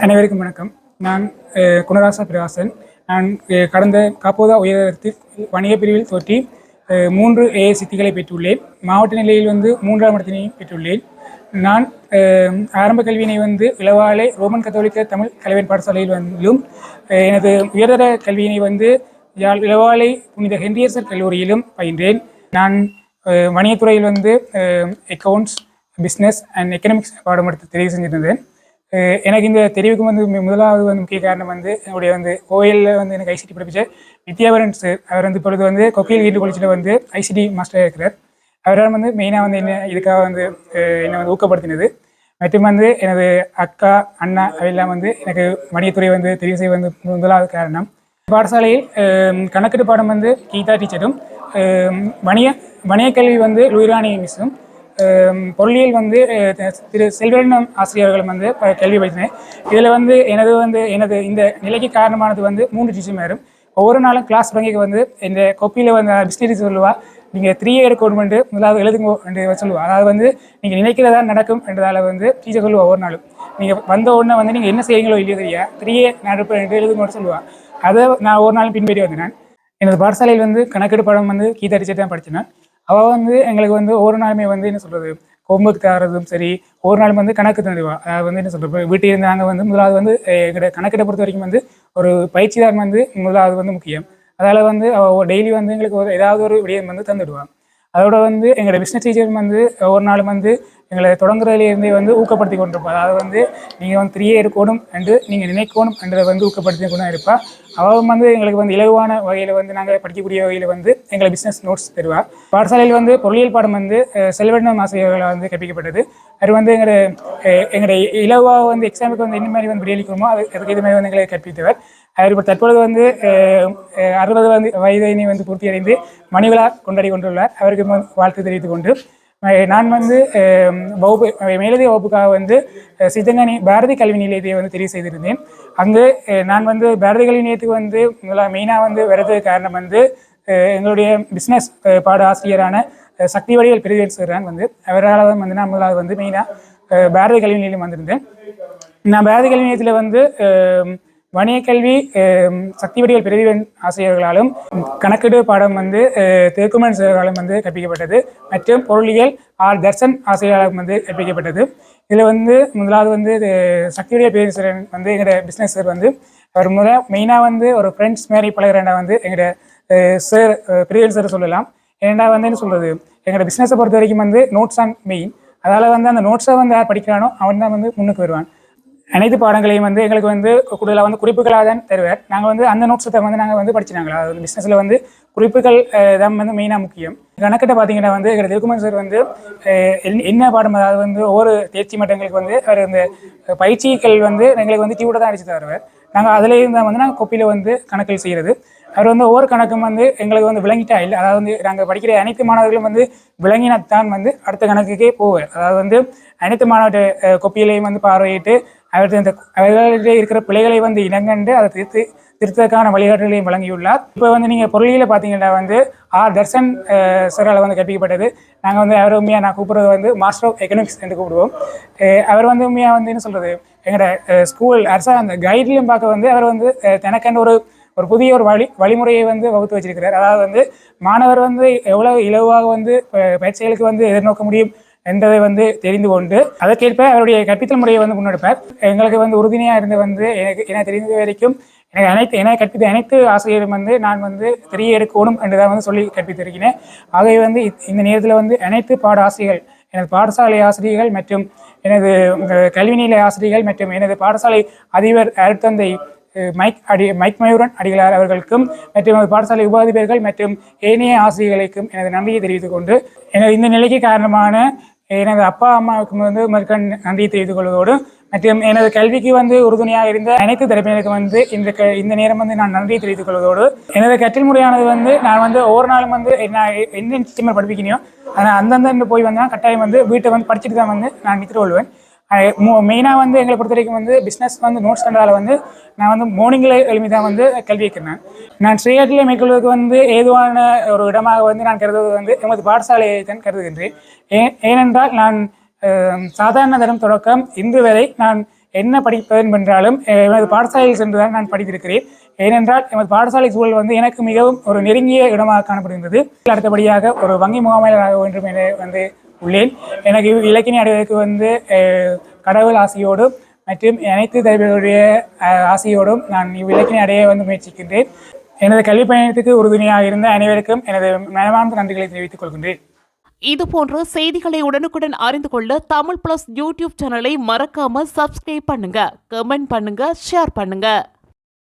அனைவருக்கும் வணக்கம். நான் குணராசா பிரகாசன். நான் கடந்த காப்போதா உயரத்தில் வணிக பிரிவில் தோற்றி மூன்று ஏஐ சித்திகளை பெற்றுள்ளேன். மாவட்ட நிலையில் வந்து மூன்றாம் இடத்தினையும் பெற்றுள்ளேன். நான் ஆரம்ப கல்வியினை வந்து இளவாலை ரோமன் கத்தோலிக்க தமிழ் கலைவன் பாடசாலையில் வந்தும் எனது உயர்தர கல்வியினை வந்து யாழ் இளவாலை புனித ஹென்ரியசர் கல்லூரியிலும் பயின்றேன். நான் வணிகத்துறையில் வந்து அக்கவுண்ட்ஸ் பிஸ்னஸ் அண்ட் எக்கனாமிக்ஸ் பாடம் எடுத்து தெரிவு செஞ்சிருந்தேன். எனக்கு இந்த தெரிவுக்கு வந்து முதலாவது வந்து முக்கிய காரணம் வந்து என்னுடைய வந்து கோயிலில் வந்து எனக்கு ஐசிடி படிப்பிச்ச வித்யாபரன் சார் அவர் வந்து இப்பொழுது வந்து கொக்கையில் கீட்டு காலேஜில் வந்து ஐசிடி மாஸ்டராக இருக்கிறார். அவரால் வந்து மெயினாக வந்து என்ன இதுக்காக வந்து என்னை வந்து ஊக்கப்படுத்தினது. மற்றும் வந்து எனது அக்கா அண்ணா அவையெல்லாம் வந்து எனக்கு வணிகத்துறை வந்து தெரிவு செய்ய வந்து முதலாவது காரணம். பாடசாலையில் அஹ் கணக்கெடு பாடம் வந்து கீதா டீச்சரும் அஹ் வணிக வணிக கல்வி வந்து லூயிராணி மிஸ்ஸும் பொருளியல் வந்து திரு செல்வரண்ணம் ஆசிரியர்களும் வந்து ப- படித்தேன் இதில் வந்து எனது வந்து எனது இந்த நிலைக்கு காரணமானது வந்து மூன்று டீச்சர் மேரும். ஒவ்வொரு நாளும் கிளாஸ் தொடங்கி வந்து இந்த கொப்பியில் வந்து பிஸ்னரி சொல்லுவா. நீங்கள் த்ரீ இயர் கவர்மெண்ட்டு முதலாவது எழுதுங்கோ என்று சொல்லுவா. அதாவது வந்து நீங்கள் நினைக்கிறதா நடக்கும் என்றதால் வந்து டீச்சர் சொல்லுவோம் ஒவ்வொரு நாளும். நீங்கள் வந்த உடனே வந்து நீங்கள் என்ன செய்யுங்களோ இல்லையோ தெரியா? த்ரீ இயர் நடப்பு என்று எழுதுங்கன்னு சொல்லுவாள் அதை நான் ஒரு நாள் பின்பற்றி வந்தேன் எனது பாடசாலையில் வந்து கணக்கெடு படம் வந்து கீதா தான் படித்தேன் அவள் வந்து எங்களுக்கு வந்து ஒரு நாளுமே வந்து என்ன சொல்கிறது கொம்புக்கு தாரதும் சரி ஒரு நாளும் வந்து கணக்கு தந்துடுவா. அதாவது வந்து என்ன சொல்கிறது வீட்டில் இருந்து நாங்கள் வந்து முதலாவது வந்து எங்களோட கணக்கிட்ட பொறுத்த வரைக்கும் வந்து ஒரு பயிற்சிதான் வந்து முதலாவது வந்து முக்கியம். அதால் வந்து அவள் டெய்லி வந்து எங்களுக்கு ஒரு ஏதாவது ஒரு விடயம் வந்து தந்துடுவான் அதோட வந்து எங்களோட பிஸ்னஸ் டீச்சர் வந்து ஒரு நாளும் வந்து எங்களை தொடங்குறதுலேருந்தே வந்து ஊக்கப்படுத்தி கொண்டிருப்பாள் அதாவது வந்து நீங்கள் வந்து த்ரீயே இருக்கணும் என்று நீங்கள் நினைக்கணும் என்றதை வந்து ஊக்கப்படுத்தி கொண்டு இருப்பாள் அவள் வந்து எங்களுக்கு வந்து இலகுவான வகையில் வந்து நாங்கள் படிக்கக்கூடிய வகையில் வந்து எங்களை பிஸ்னஸ் நோட்ஸ் தருவாள் பாடசாலையில் வந்து பொருளியல் பாடம் வந்து செல்வண்ணம் ஆசிரியர்களால் வந்து கற்பிக்கப்பட்டது. அது வந்து எங்களோட எங்களுடைய இலவாக வந்து எக்ஸாமுக்கு வந்து என்ன மாதிரி வந்து விடையளிக்கணுமோ அது அதுக்கு இது மாதிரி வந்து எங்களை கற்பித்தவர். அவர் இப்போ தற்பொழுது வந்து அறுபது வந்து வயதினை வந்து பூர்த்தியடைந்து மணிவிழா கொண்டாடி கொண்டுள்ளார். அவருக்கு வாழ்த்து தெரிவித்துக் கொண்டு. நான் வந்து வகுப்பு அஹ், மேலதிக வகுப்புக்காக வந்து சித்தங்கனி பாரதி கல்வி நிலையத்தை வந்து தெரிவு செய்திருந்தேன். அங்கு நான் வந்து பாரதி கல்வி நிலையத்துக்கு வந்து மெயினாக வந்து வரதுக்கு காரணம் வந்து எங்களுடைய பிஸ்னஸ் பாட ஆசிரியரான சக்தி வடிவல் பிரிவேல் வந்து அவரால் தான் வந்து நான் முதலாவது வந்து மெயினாக பாரதி கல்வி நிலையம் வந்திருந்தேன். நான் பாரதி கல்வி நிலையத்தில் வந்து வணிக கல்வி சக்தி வடிவல் பிரதிவன் ஆசிரியர்களாலும் கணக்கெடு பாடம் வந்து தெற்குமன் திருக்குமன் வந்து கற்பிக்கப்பட்டது. மற்றும் பொருளியல் ஆர் தர்சன் ஆசிரியராலும் வந்து கற்பிக்கப்பட்டது. இதில் வந்து முதலாவது வந்து சக்தி வடிவல் பேசுகிறன் வந்து எங்களோட பிஸ்னஸ் சார் வந்து அவர் முதல் மெயினாக வந்து ஒரு ஃப்ரெண்ட்ஸ் மாரி பழகிறேன்டா வந்து எங்களோட சார் பிரியல் சார் சொல்லலாம். ஏன்னா வந்து என்ன சொல்கிறது எங்களோட பிஸ்னஸை பொறுத்த வரைக்கும் வந்து நோட்ஸ் ஆன் மெயின் அதால் வந்து அந்த நோட்ஸை வந்து யார் படிக்கிறானோ அவன் தான் வந்து முன்னுக்கு வருவான். அனைத்து பாடங்களையும் வந்து எங்களுக்கு வந்து கூடுதலாக வந்து குறிப்புகளாக தான் தருவார். நாங்கள் வந்து அந்த நோட்ஸை வந்து நாங்கள் வந்து படிச்சினாங்களா அதாவது பிஸ்னஸில் வந்து குறிப்புகள் தான் வந்து மெயினாக முக்கியம். கணக்கிட்ட பார்த்தீங்கன்னா வந்து எங்கள் திருக்குமன் சார் வந்து என்ன- பாடம்? அதாவது வந்து ஒவ்வொரு தேர்ச்சி மட்டங்களுக்கு வந்து அவர் இந்த பயிற்சிகள் வந்து எங்களுக்கு வந்து டியூட தான் அடிச்சு தருவார். நாங்கள் அதுலேயும் தான் வந்து நாங்கள் கொப்பியில் வந்து கணக்கில் செய்கிறது அவர் வந்து ஒவ்வொரு கணக்கும் வந்து எங்களுக்கு வந்து விளங்கிட்டா இல்லை. அதாவது வந்து நாங்கள் படிக்கிற அனைத்து மாணவர்களும் வந்து விளங்கினாத்தான் வந்து அடுத்த கணக்குக்கே போவார். அதாவது வந்து அனைத்து மாணவர்கிட்ட கொப்பியிலையும் வந்து பார்வையிட்டு அவர்கிட்ட இந்த அவர்களிடையே இருக்கிற பிள்ளைகளை வந்து இனங்கண்டு அதை திருத்து திருத்ததுக்கான வழிகாட்டுகளையும் வழங்கியுள்ளார். இப்போ வந்து நீங்கள் பொருளியில் பார்த்தீங்கன்னா வந்து ஆர். தர்சன் சரால் வந்து கற்பிக்கப்பட்டது. நாங்கள் வந்து அவர் உண்மையாக நான் கூப்பிடுறது வந்து மாஸ்டர் ஆஃப் எக்கனாமிக்ஸ் என்று கூப்பிடுவோம். அவர் வந்து உண்மையாக வந்து என்ன சொல்கிறது எங்களோட ஸ்கூல் அரசா அந்த கைட்லையும் பார்க்க வந்து அவர் வந்து தனக்கென்று ஒரு ஒரு புதிய ஒரு வழி வழிமுறையை வந்து வகுத்து வச்சிருக்கிறார். அதாவது வந்து மாணவர் வந்து எவ்வளவு இலவாக வந்து பயிற்சிகளுக்கு வந்து எதிர்நோக்க முடியும் என்பதை வந்து தெரிந்து கொண்டு அதற்கேற்ப அவருடைய கற்பித்தல் முறையை வந்து முன்னெடுப்பார். எங்களுக்கு வந்து உறுதுணையாக இருந்து வந்து எனக்கு எனக்கு தெரிந்த வரைக்கும் எனக்கு அனைத்து என கற்பித்த அனைத்து ஆசிரியரும் வந்து நான் வந்து தெரிய எடுக்கணும் என்றுதான் வந்து சொல்லி கற்பித்திருக்கிறேன். ஆகவே வந்து இந்த நேரத்தில் வந்து அனைத்து பாட ஆசிரியர்கள் எனது பாடசாலை ஆசிரியர்கள் மற்றும் எனது கல்வி நிலை ஆசிரியர்கள் மற்றும் எனது பாடசாலை அதிபர் அருட்தந்தை மைக் அடி மைக் மயூரன் அடிகளார் அவர்களுக்கும் மற்றும் பாடசாலை உபாதிபர்கள் மற்றும் ஏனைய ஆசிரியர்களுக்கும் எனது நன்றியை தெரிவித்துக் கொண்டு எனது இந்த நிலைக்கு காரணமான எனது அப்பா அம்மாவுக்கும் வந்து மறுக்கண் நன்றியை தெரிவித்துக் கொள்வதோடு மற்றும் எனது கல்விக்கு வந்து உறுதுணையாக இருந்த அனைத்து தரப்பினருக்கும் வந்து இந்த க இந்த நேரம் வந்து நான் நன்றியை தெரிவித்துக் கொள்வதோடு எனது கற்றல் முறையானது வந்து நான் வந்து ஒவ்வொரு நாளும் வந்து நான் எந்த நிச்சயமாக படிப்பிக்கணும் ஆனால் அந்தந்த போய் வந்தால் கட்டாயம் வந்து வீட்டை வந்து படிச்சுட்டு தான் வந்து நான் நிற்று கொள்வேன். மெயினாக வந்து எங்களை பொறுத்த வரைக்கும் வந்து பிஸ்னஸ் வந்து நோட்ஸ் பண்ணுறதால வந்து நான் வந்து மார்னிங்கில் எழுதி தான் வந்து கல்வி வைக்கிறேன் நான் ஸ்ரீஹட்டில் மேற்கொள்வதற்கு வந்து ஏதுவான ஒரு இடமாக வந்து நான் கருதுவது வந்து எமது பாடசாலையை தான் கருதுகின்றேன். ஏன் ஏனென்றால் நான் சாதாரண தரம் தொடக்கம் இன்று வரை நான் என்ன படிப்பதன் என்றாலும் எமது எனது பாடசாலையில் சென்றுதான் நான் படித்திருக்கிறேன். ஏனென்றால் எமது பாடசாலை சூழல் வந்து எனக்கு மிகவும் ஒரு நெருங்கிய இடமாக காணப்படுகின்றது. அடுத்தபடியாக ஒரு வங்கி முகாமையாளராக வேண்டும் என வந்து உள்ளேன். எனக்கு இவ் அடைவதற்கு வந்து கடவுள் ஆசையோடு மற்றும் அனைத்து தலைவர்களுடைய ஆசையோடும் நான் இவ்விலக்கினை அடைய வந்து முயற்சிக்கின்றேன். எனது கல்வி பயணத்துக்கு உறுதுணையாக இருந்த அனைவருக்கும் எனது மனமார்ந்த நன்றிகளை தெரிவித்துக் கொள்கின்றேன். இதுபோன்ற செய்திகளை உடனுக்குடன் அறிந்து கொள்ள தமிழ் பிளஸ் யூடியூப் சேனலை மறக்காம சப்ஸ்கிரைப் பண்ணுங்க கமெண்ட் பண்ணுங்க ஷேர் பண்ணுங்க.